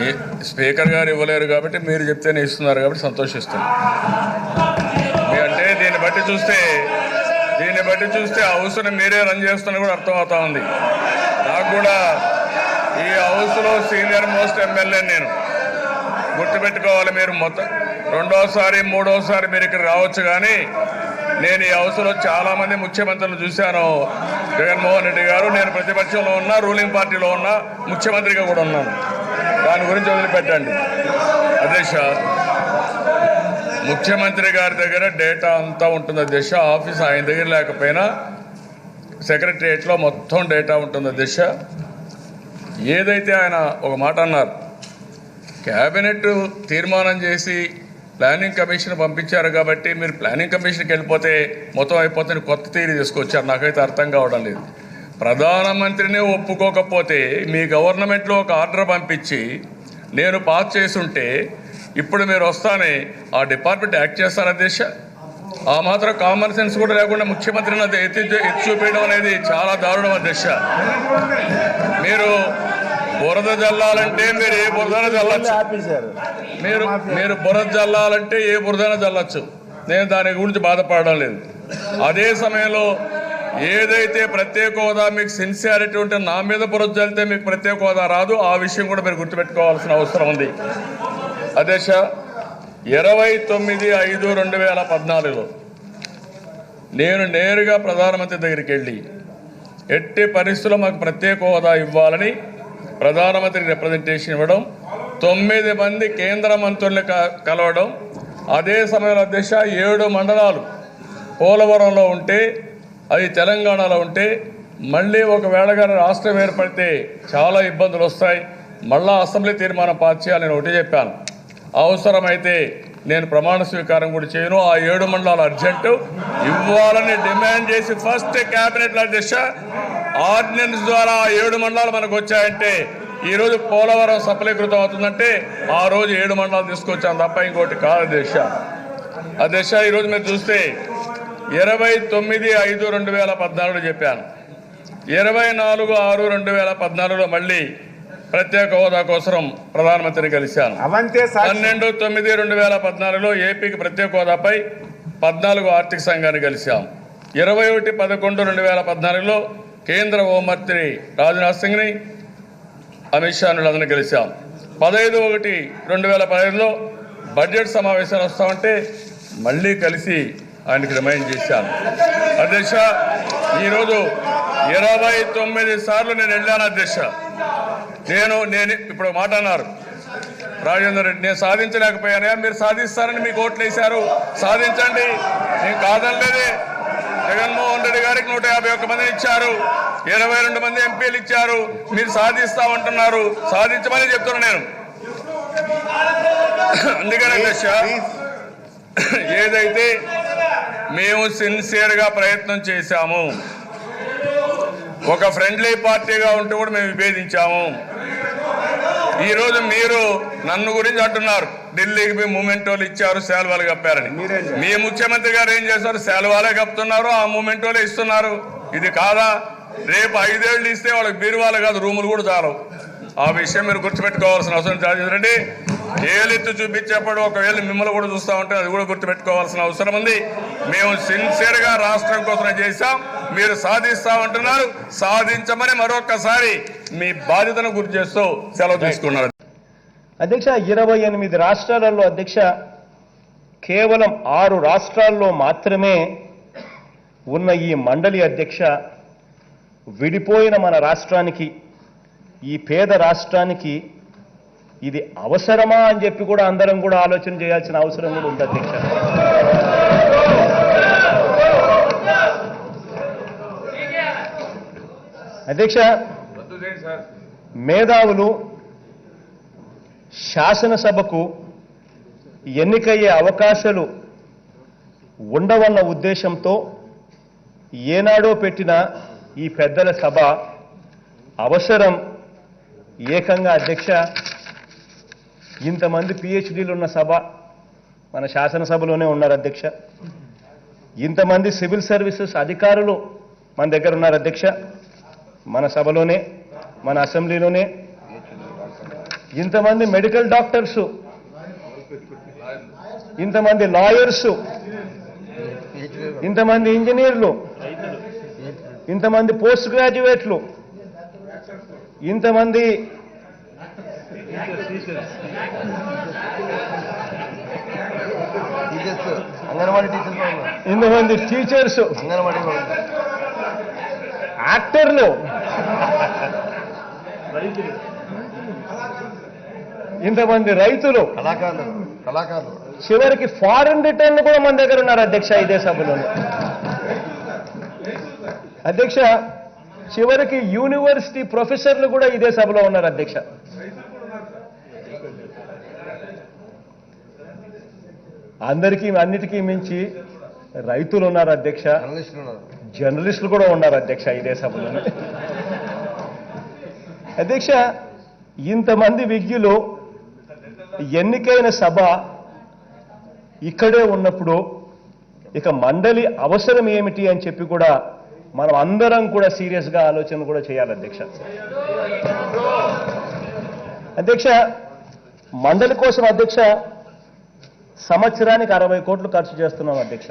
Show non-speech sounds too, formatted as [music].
మీ speaker గారు ఇవ్వలేరు కాబట్టి మీరు చెప్తేనే ఇస్తున్నారు కాబట్టి సంతోషిస్తుంది అంటే దీన్ని బట్టి చూస్తే దీన్ని బట్టి చూస్తే హౌస్ని మీరే రన్ చేస్తున్న కూడా అర్థమవుతా ఉంది. నాకు కూడా ఈ హౌస్లో సీనియర్ మోస్ట్ ఎమ్మెల్యే నేను. గుర్తుపెట్టుకోవాలి మీరు మొత్తం. రెండోసారి మూడోసారి మీరు ఇక్కడ రావచ్చు కానీ నేను ఈ హౌస్లో చాలామంది ముఖ్యమంత్రులు చూశాను. జగన్మోహన్ రెడ్డి గారు నేను ప్రతిపక్షంలో ఉన్నా రూలింగ్ పార్టీలో ఉన్నా ముఖ్యమంత్రిగా కూడా ఉన్నాను. దాని గురించి వదిలిపెట్టండి. అధ్యక్ష ముఖ్యమంత్రి గారి దగ్గర డేటా అంతా ఉంటుంది అధ్యక్ష ఆఫీస్ ఆయన దగ్గర లేకపోయినా సెక్రటరియట్లో మొత్తం డేటా ఉంటుంది అధ్యక్ష. ఏదైతే ఆయన ఒక మాట అన్నారు క్యాబినెట్ తీర్మానం చేసి ప్లానింగ్ కమిషన్ పంపించారు కాబట్టి మీరు ప్లానింగ్ కమిషన్కి వెళ్ళిపోతే మొత్తం అయిపోతుంది కొత్త తీరు తీసుకొచ్చారు. నాకైతే అర్థం కావడం లేదు. ప్రధానమంత్రిని ఒప్పుకోకపోతే మీ గవర్నమెంట్లో ఒక ఆర్డర్ పంపించి నేను పాస్ చేసుంటే ఇప్పుడు మీరు వస్తానే ఆ డిపార్ట్మెంట్ యాక్ట్ చేస్తారా దేశ? ఆ మాత్రం కామన్ సెన్స్ కూడా లేకుండా ముఖ్యమంత్రిని అది ఎత్తి ఎత్తి చూపించడం అనేది చాలా దారుణం అధ్యక్ష మీరు బురద జల్లాలంటే మీరు ఏ బురదన జల్లచ్చు? మీరు మీరు బురద జల్లాలంటే ఏ బురదన జల్లచ్చు? నేను దాని గురించి బాధపడడం లేదు. అదే సమయంలో ఏదైతే ప్రత్యేక హోదా మీకు సిన్సియారిటీ ఉంటే నా మీద బురద జల్లితే మీకు ప్రత్యేక హోదా రాదు. ఆ విషయం కూడా మీరు గుర్తుపెట్టుకోవాల్సిన అవసరం ఉంది. అధ్యక్ష ఇరవై తొమ్మిది ఐదు రెండు వేల పద్నాలుగులో నేను నేరుగా ప్రధానమంత్రి దగ్గరికి వెళ్ళి ఎట్టి పరిస్థితుల్లో మాకు ప్రత్యేక హోదా ఇవ్వాలని ప్రధానమంత్రి రిప్రజెంటేషన్ ఇవ్వడం తొమ్మిది మంది కేంద్ర మంత్రుల్ని క- కలవడం అదే సమయంలో అధ్యక్ష ఏడు మండలాలు పోలవరంలో ఉంటే అది తెలంగాణలో ఉంటే మళ్ళీ ఒకవేళ కానీ రాష్ట్రం ఏర్పడితే చాలా ఇబ్బందులు వస్తాయి. మళ్ళా అసెంబ్లీ తీర్మానం పాస్ చేయాలని ఒకటి చెప్పాను. అవసరమైతే నేను ప్రమాణ స్వీకారం కూడా చేయను. ఆ ఏడు మండలాలు అర్జెంటు. ఇవ్వాలని డిమాండ్ చేసి ఫస్ట్ క్యాబినెట్ అధ్యక్ష ఆర్డినెన్స్ ద్వారా ఆ ఏడు మండలాలు మనకు వచ్చాయంటే ఈరోజు పోలవరం సఫలీకృతం అవుతుందంటే ఆ రోజు ఏడు మండలాలు తీసుకొచ్చాను తప్ప ఇంకోటి కాదు అధ్యక్ష. అధ్యక్ష ఈరోజు మీరు చూస్తే ఇరవై తొమ్మిది ఐదు రెండు వేల పద్నాలుగులో చెప్పాను. ఇరవై నాలుగు ఆరు రెండు వేల పద్నాలుగులో మళ్ళీ ప్రత్యేక హోదా కోసం ప్రధానమంత్రిని కలిశాను. పన్నెండు తొమ్మిది రెండు వేల పద్నాలుగులో ఏపీకి ప్రత్యేక హోదాపై పద్నాలుగు ఆర్థిక సంఘాన్ని కలిశాం. ఇరవై ఒకటి పదకొండు రెండు వేల పద్నాలుగులో కేంద్ర హోంమంత్రి రాజ్నాథ్ సింగ్ని అమిత్ షాను అందరినీ కలిశాం. పదహైదు ఒకటి రెండు వేల పదహైదులో బడ్జెట్ సమావేశాలు వస్తామంటే మళ్ళీ కలిసి ఆయనకి రిమైండ్ చేశాను. అధ్యక్ష ఈరోజు ఇరవై తొమ్మిది సార్లు నేను వెళ్ళాను అధ్యక్ష. నేను నేను ఇప్పుడు మాట అన్నారు. రాజేందర్ రెడ్డి నేను సాధించలేకపోయానా మీరు సాధిస్తారని మీకు ఓట్లు వేశారు సాధించండి. నేను కాదనలేదే. జగన్మోహన్ రెడ్డి గారికి నూట యాభై ఒక్క మందిని ఇచ్చారు. ఇరవై రెండు మంది ఎంపీలు ఇచ్చారు. మీరు సాధిస్తామంటున్నారు. సాధించమని చెప్తున్నా నేను. [laughs] అందుకనే అధ్యక్ష ఏదైతే మేము సిన్సియర్గా ప్రయత్నం చేశాము. ఒక ఫ్రెండ్లీ పార్టీగా ఉంటూ కూడా మేము విభేదించాము. ఈ రోజు మీరు నన్ను గురించి అంటున్నారు. ఢిల్లీకి మీ మూమెంటోలు ఇచ్చారు శాలువాలు కప్పారని? మీ ముఖ్యమంత్రి గారు ఏం చేశారు? శాలువాలే కప్పుతున్నారు ఆ మూమెంటోలే ఇస్తున్నారు. ఇది కాదా? రేపు ఐదేళ్ళు ఇస్తే వాళ్ళకి బీరువాలు కాదు రూములు కూడా చాలవు. ఆ విషయం మీరు గుర్తుపెట్టుకోవాల్సిన అవసరం చాలండి ఏలెత్తు చూపించేప్పుడు ఒకవేళ మిమ్మల్ని కూడా చూస్తా ఉంటే అది కూడా గుర్తుపెట్టుకోవాల్సిన అవసరం ఉంది. మేము సిన్సియర్గా రాష్ట్రం కోసం చేశాం. మీరు సాధిస్తామంటున్నారు సాధించమని మరొకసారి మీ బాధ్యతను గుర్తు చేస్తూ సెలవు తీసుకున్నారు. అధ్యక్ష ఇరవై ఎనిమిది రాష్ట్రాలలో అధ్యక్ష కేవలం ఆరు రాష్ట్రాల్లో మాత్రమే ఉన్న ఈ మండలి అధ్యక్ష విడిపోయిన మన రాష్ట్రానికి ఈ పేద రాష్ట్రానికి ఇది అవసరమా అని చెప్పి కూడా అందరం కూడా ఆలోచన చేయాల్సిన అవసరం కూడా ఉంది అధ్యక్ష అధ్యక్ష మేధావులు శాసనసభకు ఎన్నికయ్యే అవకాశాలు ఉండవన్న ఉద్దేశంతో ఏనాడో పెట్టిన ఈ పెద్దల సభ అవసరం ఏకంగా అధ్యక్ష ఇంతమంది పిహెచ్డీలు ఉన్న సభ మన శాసనసభలోనే ఉన్నారు అధ్యక్ష. ఇంతమంది సివిల్ సర్వీసెస్ అధికారులు మన దగ్గర ఉన్నారు అధ్యక్ష. మన సభలోనే మన అసెంబ్లీలోనే. ఇంతమంది మెడికల్ డాక్టర్స్ ఇంతమంది లాయర్స్ ఇంతమంది ఇంజనీర్లు ఇంతమంది పోస్ట్ గ్రాడ్యుయేట్లు ఇంతమంది టీచర్స్ అంగన్వాడీ. ఇంతమంది టీచర్స్. అంగన్వాడీ. యాక్టర్లు. ఇంతమంది రైతులు. కళాకారులు కళాకారులు. చివరికి ఫారెన్ రిటర్న్ కూడా మన దగ్గర ఉన్నారు అధ్యక్ష ఇదే సభలో అధ్యక్ష చివరికి యూనివర్సిటీ ప్రొఫెసర్లు కూడా ఇదే సభలో ఉన్నారు అధ్యక్ష. అందరికీ అన్నిటికీ మించి రైతులు ఉన్నారు అధ్యక్ష. జర్నలిస్టులు కూడా ఉన్నారు అధ్యక్ష ఇదే సభలో. అధ్యక్ష ఇంతమంది విజ్ఞులు ఎన్నికైన సభ ఇక్కడే ఉన్నప్పుడు ఇక మండలి అవసరం ఏమిటి అని చెప్పి కూడా మనం అందరం కూడా సీరియస్గా ఆలోచన కూడా చేయాలి అధ్యక్ష. అధ్యక్ష మండలి కోసం అధ్యక్ష సంవత్సరానికి అరవై కోట్లు ఖర్చు చేస్తున్నాం అధ్యక్ష.